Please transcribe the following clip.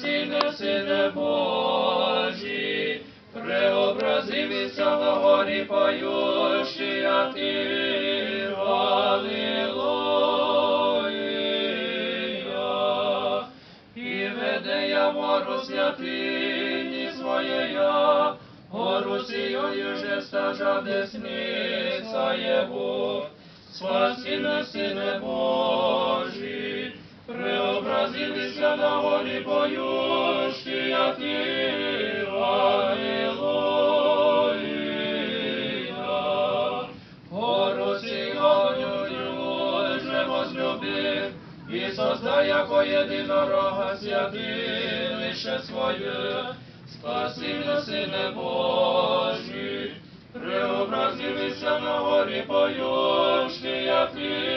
спасіння, Сине Божий, преобразився на горі поющий, а ти, Аллилуйя. І веде я вору святині своєя, гору сією же стажа десниця Його, спаси на Сине Божий, преобразилися на горі поющі, а ти, Аллилуйя. Гору сією же возлюбив, і создай, яко єдинорога святилище своє, спаси на Сине Божий, преобразилися на горі поющі, як ти.